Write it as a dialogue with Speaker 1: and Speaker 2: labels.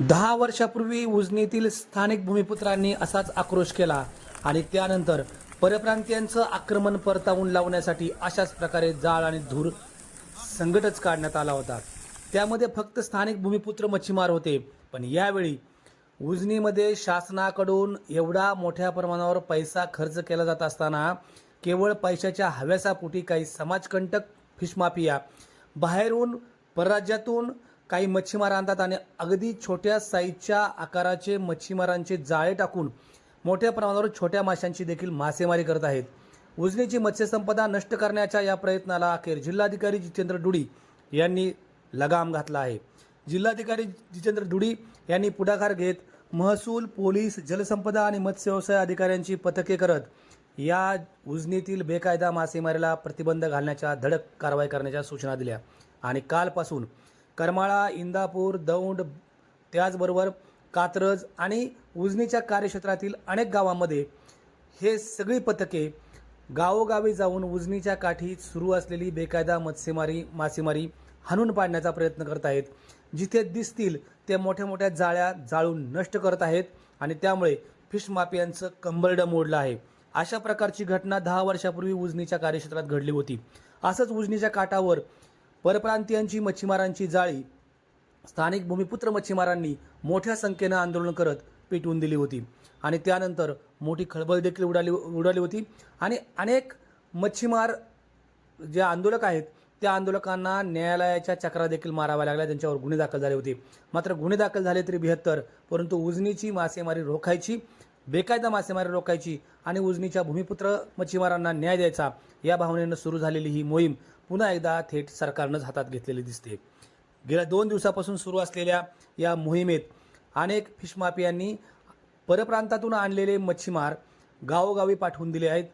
Speaker 1: दहा वर्षापूर्वी उजनीतील स्थानिक भूमिपुत्रांनी असाच आक्रोश केला आणि त्यानंतर परप्रांतीयांचं आक्रमण परतावून लावण्यासाठी अशाच प्रकारे जाळ आणि धूर संकटच काढण्यात आला होता. त्यामध्ये फक्त स्थानिक भूमिपुत्र मच्छीमार होते पण यावेळी उजनीमध्ये शासनाकडून एवढा मोठ्या प्रमाणावर पैसा खर्च केला जात असताना केवळ पैशाच्या हव्यासापोटी काही समाजकंटक फिशमाफिया बाहेरून परराज्यातून काही मच्छीमार आणतात आणि अगदी छोट्या साईजच्या आकाराचे मच्छीमारांचे जाळे टाकून मोठ्या प्रमाणावर छोट्या माशांची देखील मासेमारी करत आहेत. उजनीची मत्स्यसंपदा नष्ट करण्याच्या या प्रयत्नाला अखेर जिल्हाधिकारी जितेंद्र डुडी यांनी लगाम घातला आहे. जिल्हाधिकारी जितेंद्र डुडी यांनी पुढाकार घेत महसूल पोलीस जलसंपदा आणि मत्स्य व्यवसाय अधिकाऱ्यांची पथके करत या उजनीतील बेकायदा मासेमारीला प्रतिबंध घालण्याच्या धडक कारवाई करण्याच्या सूचना दिल्या. आणि कालपासून करमाळा इंदापूर दौंड त्याचबरोबर कात्रज आणि उजनीच्या कार्यक्षेत्रातील अनेक गावांमध्ये हे सगळी पथके गावोगावी जाऊन उजनीच्या काठी सुरू असलेली बेकायदा मत्स्यमारी मासेमारी हाणून पाडण्याचा प्रयत्न करत आहेत. जिथे दिसतील ते मोठ्या मोठ्या जाळ्या जाळून नष्ट करत आहेत आणि त्यामुळे फिश माफियांचं कंबरडं मोडलं आहे. अशा प्रकारची घटना दहा वर्षापूर्वी उजनीच्या कार्यक्षेत्रात घडली होती. असंच उजनीच्या काठावर परप्रांतीयांची मच्छीमारांची जाळी स्थानिक भूमिपुत्र मच्छीमारांनी मोठ्या संख्येनं आंदोलन करत पेटवून दिली होती. आणि त्यानंतर मोठी खळबळ देखील उडाली उडाली होती. आणि अनेक मच्छीमार जे आंदोलक आहेत त्या आंदोलकांना न्यायालयाच्या चक्रा देखील माराव्या लागल्या. त्यांच्यावर गुन्हे दाखल झाले होते. मात्र गुन्हे दाखल झाले तरी बेहत्तर परंतु उजनीची मासेमारी रोखायची बेकायदा मासेमारी रोखायची आणि उजनीच्या भूमिपुत्र मच्छीमारांना न्याय द्यायचा या भावनेनं सुरू झालेली ही मोहीम पुन्हा एकदा थेट सरकारनंच हातात घेतलेली दिसते. गेल्या दोन दिवसापासून सुरू असलेल्या या मोहिमेत अनेक फिश माफियांनी परप्रांतातून आणलेले मच्छीमार गावोगावी पाठवून दिले आहेत.